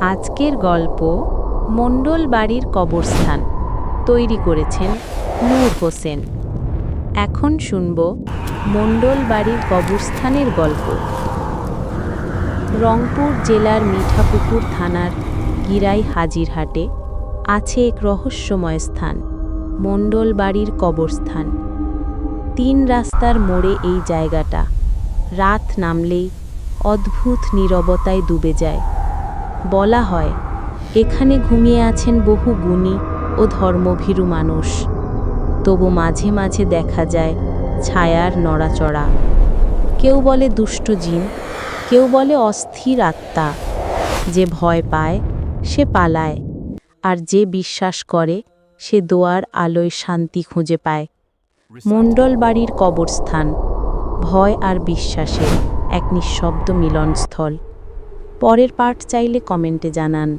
আজকের গল্প মণ্ডল বাড়ির কবরস্থান। তৈরি করেছেন নূর হোসেন। এখন শুনব মণ্ডল বাড়ির কবরস্থানের গল্প। রংপুর জেলার মিঠাপুকুর থানার গিরাই হাজিরহাটে আছে এক রহস্যময় স্থান, মণ্ডল বাড়ির কবরস্থান। তিন রাস্তার মোড়ে এই জায়গাটা। রাত নামলেই অদ্ভুত নীরবতায় ডুবে যায়। বলা হয়, এখানে ঘুমিয়ে আছেন বহু গুণী ও ধর্মভীরু মানুষ। তবু মাঝে মাঝে দেখা যায় ছায়ার নড়াচড়া। কেউ বলে দুষ্ট জিন, কেউ বলে অস্থির আত্মা। যে ভয় পায়, সে পালায়, আর যে বিশ্বাস করে, সে দোয়ার আলোয় শান্তি খুঁজে পায়। মণ্ডল বাড়ির কবরস্থান, ভয় আর বিশ্বাসের এক নিঃশব্দ মিলনস্থল। পরের পার্ট চাইলে কমেন্টে জানান।